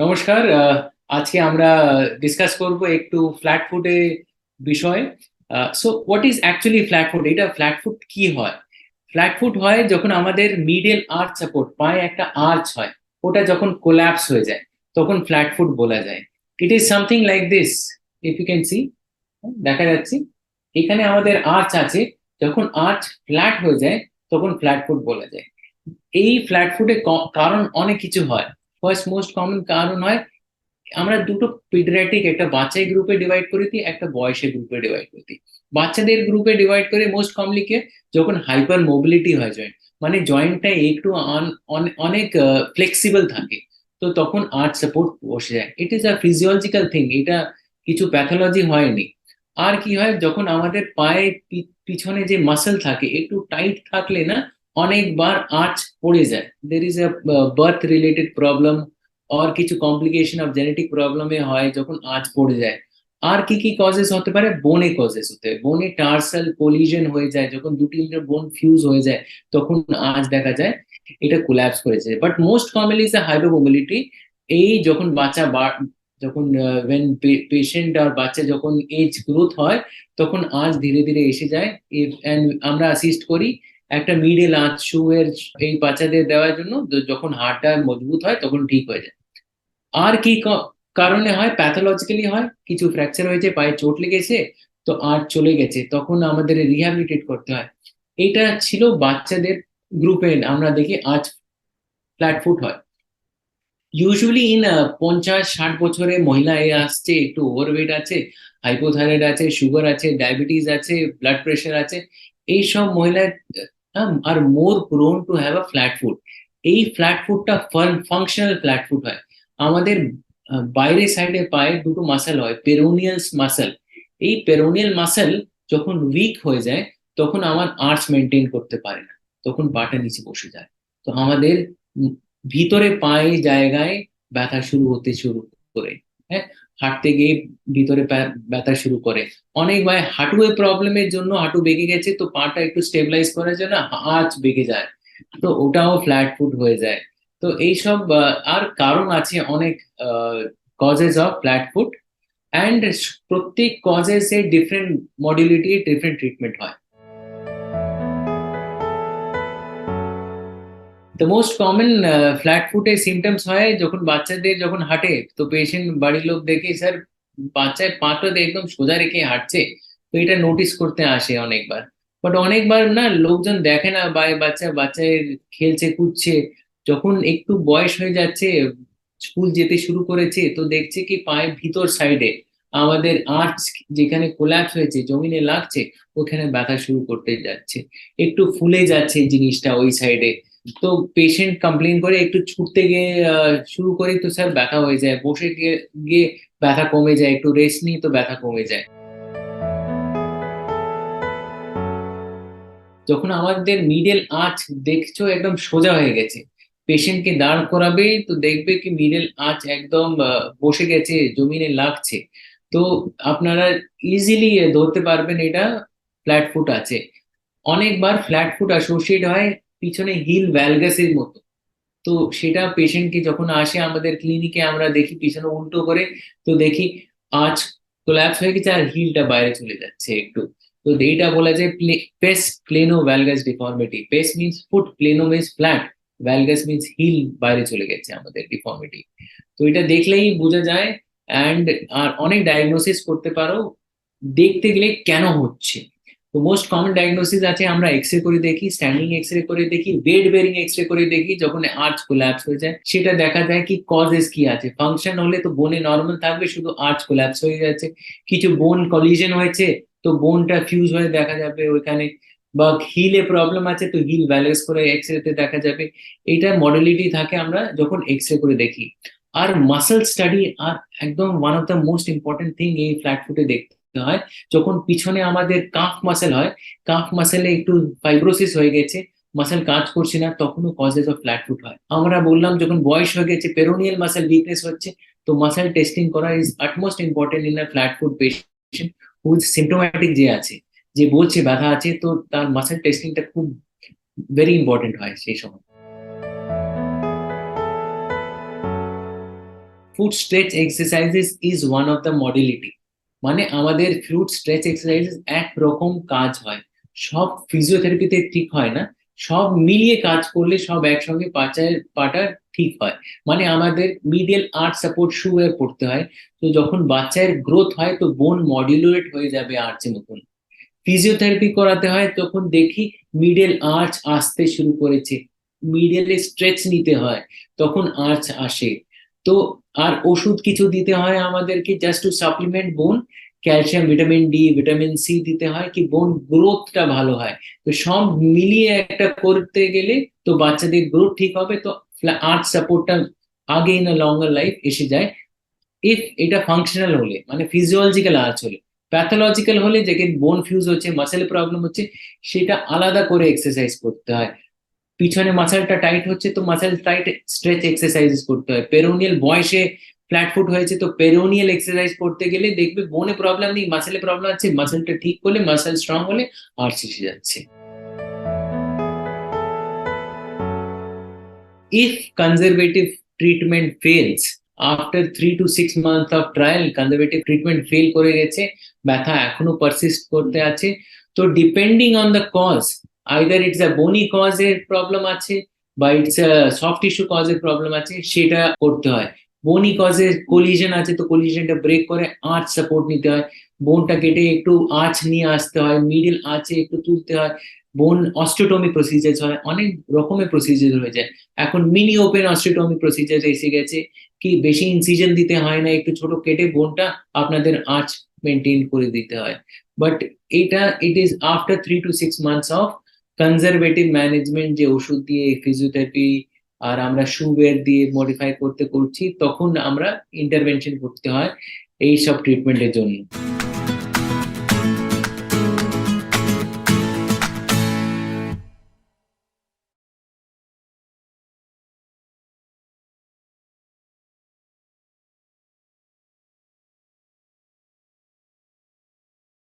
নমস্কার আজকে আমরা ডিসকাস করব একটু ফ্ল্যাট ফুটে বিষয়ে। So what is actually flat foot এটা ফ্ল্যাট ফুট কি হয়? ফ্ল্যাট ফুট হয় যখন আমাদের মিডল আর্চ সাপোর্ট পায়ে একটা আর্চ হয়, ওটা যখন কোল্যাপস হয়ে যায়, তখন ফ্ল্যাট ফুট বলা যায়। It is something like this if you can see দেখা যাচ্ছে। এখানে আমাদের আর্চ আছে, যখন আর্চ ফ্ল্যাট হয়ে যায়, তখন ফ্ল্যাট ফুট বলা যায়। এই ফ্ল্যাট ফুটে কারণ অনেক কিছু হয়। ফার্স্ট মোস্ট কমন কারণ হয়, আমরা দুটো পিডিয়াট্রিক একটা বাচ্চা গ্রুপে ডিভাইড করে দিই, একটা বয়সের গ্রুপে ডিভাইড করে দিই। বাচ্চাদের গ্রুপে ডিভাইড করে মোস্ট কমলি কে যখন হাইপার মোবিলিটি হয় জয়েন্ট মানে জয়েন্টটা একটু অনেক ফ্লেক্সিবল থাকে, তো তখন আর্ট সাপোর্ট বসে যায়। It is a physiological thing এটা কিছু প্যাথোলজি হয়নি। আর কি হয়, যখন আমাদের পায়ে পিছনে যে মাসেল থাকে, একটু টাইট থাকলে না অনেকবার আঁচ পড়ে যায়। There is a birth related problem আর কিছু কমপ্লিকেশন অফ জেনেটিক প্রবলেমে হয় যখন আঁচ পড়ে যায়। আর কি কি কজেস হতে পারে? বোনে কজেস হতে বোনে টার্সাল কোলিশন হয়ে যায়। যখন দু তিনটে বোন ফিউজ হয়ে যায়, তখন আঁচ দেখা যায়। এটা কোল্যাপস করেছে but most commonly is a hypermobility এই যখন বাচ্চা যখন ওয়েন পেশেন্ট আর বাচ্চা যখন এজ গ্রোথ হয়, তখন আঁচ ধীরে ধীরে এসে যায়। আমরা অ্যাসিস্ট করি। একটা মিডল আঁচ শু এর এই বাচ্চাদের দেওয়ার জন্য যখন হাড়টা মজবুত হয় তখন ঠিক হয়ে যায়। আর কি কারণে হয়? প্যাথোলজিক্যালি হয়। কিছু ফ্র্যাকচার হয়েছে, পায়ে চোট লেগেছে, তো আর চলে গেছে। তখন আমাদের রিহ্যাবিলিটেট করতে হয়। এটা ছিল বাচ্চাদের গ্রুপে আমরা দেখি আজ ফ্ল্যাটফুট হয়। ইউজুয়ালি ইন পঞ্চাশ, ষাট বছরে মহিলা এ আসছে, একটু ওভারওয়েট আছে হাইপোথাইরয়েড আছে সুগার আছে ডায়াবেটিস আছে ব্লাড প্রেশার আছে, এইসব মহিলা are more prone to have a flat foot এই ফ্ল্যাট ফুটটা ফাংশনাল ফ্ল্যাট ফুট হয়। আমাদের বাইরে সাইডে পায়ে দুটো মাসেল হয় পেরোনিয়াল মাসেল এই পেরোনিয়াল মাসেল যখন উইক হয়ে যায়, তখন আমার আর্চ মেনটেন করতে পারে না। তখন পাটা নিচে বসে যায়। তো আমাদের ভিতরে পায়ে জায়গায় ব্যথা শুরু হতে শুরু করে হ্যাঁ? হাঁটতে গিয়ে ভিতরে ব্যথা শুরু করে। অনেক ভাই হাঁটুয়ে প্রবলেমের জন্য হাঁটু বেগে গেছে, তো পাটা একটু স্টেবিলাইজ করার জন্য হাঁচ বেগে যায়। তো ওটাও ফ্ল্যাট ফুট হয়ে যায়। তো এইসব আর কারণ আছে অনেক causes of flat foot and প্রত্যেক কজেস এর ডিফারেন্ট মডিউলিটি ডিফারেন্ট ট্রিটমেন্ট হয়। দ্য মোস্ট কমন ফ্ল্যাট ফুটে সিমটমস হয় যখন বাচ্চাদের যখন হাঁটে। তো পেশেন্ট বাড়ির লোক দেখে, স্যার বাচ্চায় পাটা একদম সোজা রেখে হাঁটছে। তো এটা নোটিস করতে আসে অনেকবার। বাট অনেকবার না, লোকজন দেখে না, বা বাচ্চা বাচ্চায় খেলছে, কুদছে। যখন একটু বয়স হয়ে যাচ্ছে, স্কুল যেতে শুরু করেছে, তো দেখছে কি পায়ের ভিতর সাইডে আমাদের আর্চ যেখানে কোল্যাপস হয়েছে, জমিনে লাগছে, ওখানে ব্যথা শুরু করতে যাচ্ছে। একটু ফুলে যাচ্ছে জিনিসটা ওই সাইডে তো পেশেন্ট কমপ্লেন করে, একটু ছুটতে গিয়ে শুরু করি, তো স্যার ব্যথা হয়ে যায়। বসে গিয়ে গিয়ে ব্যথা কমে যায়, একটু রেস্ট নিয়ে তো ব্যথা কমে যায়। যখন আমাদের মিডল আঁচ দেখছ, একদম সোজা হয়ে গেছে। পেশেন্টকে দাঁড় করাবে, তো দেখবে কি মিডল আঁচ একদম বসে গেছে, জমিনে লাগছে। তো আপনারা ইজিলি ধরতে পারবেন, এটা ফ্ল্যাট ফুট আছে। অনেকবার ফ্ল্যাট ফুট অ্যাসোসিয়েট হয় পিছনে হিল ভ্যালগাসের মতো। তো সেটা পেশেন্টকে যখন আসে আমাদের ক্লিনিকে, আমরা দেখি পিছনে উল্টো করে, তো দেখি আজ কোল্যাপস হয়ে গেছে আর হিলটা বাইরে চলে যাচ্ছে একটু। তো এইটা বলা যায় pes planus valgus deformity. Pes means foot planus means flat valgus means heel বাইরে চলে গেছে আমাদের ডিফর্মিটি। তো এটা দেখলেই বোঝা যায় অ্যান্ড আর অনেক ডায়াগনোসিস করতে পারো, দেখতে গেলে কেন হচ্ছে? তো মোস্ট কমন ডায়াগনোসিস আছে, আমরা এক্স রে করে দেখি স্ট্যান্ডিং এক্স রে করে দেখি ওয়েট বেরিং এক্স রে করে দেখি, যখন আর্চ কোল্যাপস হয়ে যায়, সেটা দেখা যায় কি কজেস কি আছে। ফাংশন হলে তো বোনে নর্মাল থাকবে, শুধু আর্চ কোল্যাপস হয়ে যাচ্ছে। কিছু বোন কলিশন হয়েছে, তো বোনটা ফিউজ হয়ে দেখা যাবে ওইখানে। বা হিলে প্রবলেম আছে, তো হিল ব্যালেন্স করে এক্স রেতে দেখা যাবে। এইটা মডেলিটি থাকে আমরা যখন এক্স রে করে দেখি। আর মাসেল স্টাডি আর একদম one of the most important thing এই ফ্ল্যাট ফুটে দেখতে হয়। যখন পিছনে আমাদের কাফ মাসেল হয়, কাফ মাসেলে একটু ফাইব্রোসিস হয়ে গেছে মাসেল কাজ করছে না, তখনও কজেস অফ ফ্ল্যাট ফুট হয়। আমরা বললাম, যখন বয়স হয়ে গেছে পেরোনিয়াল মাসেল উইকনেস হচ্ছে, তো মাসেল টেস্টিং করা is utmost important in a flat foot patient who's symptomatic যে আছে, যে বলছে ব্যথা আছে, তো তার মাসেল টেস্টিংটা খুব ভেরি ইম্পর্টেন্ট হয় সেই সময়। Foot stretch exercises is one of the modality মানে আমাদের ফুড স্ট্রেচ এক্সারসাইজেস একরকম কাজ হয়। সব ফিজিওথেরাপিতে ঠিক হয় না। সব মিলিয়ে কাজ করলে সব একসঙ্গে পাচার পাটা ঠিক হয়। মানে আমাদের মিডিয়াল আর্ট সাপোর্ট শু এর পড়তে হয়। তো যখন বাচ্চার গ্রোথ হয়, তো বোন মডিউলেট হয়ে যাবে আর্চের মতন। ফিজিওথেরাপি করাতে হয়, তখন দেখি মিডল আর্চ আসতে শুরু করেছে। মিডলে স্ট্রেচ নিতে হয়, তখন আর্চ আসে। তো আর ওষুধ কিছু দিতে হয় আমাদেরকে just to supplement bone calcium vitamin D vitamin C দিতে হয় কি বোন গ্রোথটা ভালো হয়। তো সব মিলিয়ে একটা করতে গেলে তো বাচ্চাদের গ্রোথ ঠিক হবে, তো আর্ট সাপোর্টটা আগে ইন লঙ্গার লাইফ এসে যায়। ইফ এটা ফাংশনাল হলে মানে ফিজিওলজিক্যাল আর্চ হলে প্যাথোলজিক্যাল হলে যেখানে বোন ফিউজ হচ্ছে মাসেল প্রবলেম হচ্ছে, সেটা আলাদা করে এক্সারসাইজ করতে হয়। পিছনে মাসেলটা টাইট হচ্ছে, তো মাসেল টাইট স্ট্রেচ এক্সারসাইজ করতে হয়। পেরোনিয়াল বয়সে ফ্ল্যাট ফুট হয়েছে, তো পেরোনিয়াল এক্সারসাইজ করতে গেলে দেখবে বোনে প্রবলেম নেই মাসেলে প্রবলেম আছে মাসেলটা ঠিক করলে মাসেল স্ট্রং হলে আর শিখে যাচ্ছে। If conservative treatment fails, after three to six month of trial conservative treatment fail করে গেছে, ব্যথা এখনও পারসিস্ট করতে আছে। তো depending on the cause either it's a bony কজের problem আছে, বা ইটস আ সফট টিস্যু কজের প্রবলেম আছে, সেটা করতে হয়। বনি কজের কলিশন আছে, তো কলিশনটা ব্রেক করে আঁচ সাপোর্ট নিতে হয়। বোনটা কেটে একটু আঁচ নিয়ে আসতে হয় মিডিল আঁচে একটু তুলতে হয়। বোন অস্টোটমি প্রসিজার হয়, অনেক রকমের প্রসিজার হয়ে যায়। এখন মিনি ওপেন অস্টোটমি প্রসিজার এসে গেছে, কি বেশি ইনসিজন দিতে হয় না, একটু ছোট কেটে বোনটা আপনাদের আঁচ মেনটেন করে দিতে হয়। বাট এটা it is after three to six months of conservative management যে ওষুধ দিয়ে ফিজিওথেরাপি আর আমরা সুবের দিয়ে মডিফাই করতে করছি, তখন আমরা ইন্টারভেনশন করতে হয় এই সব ট্রিটমেন্টের জন্য।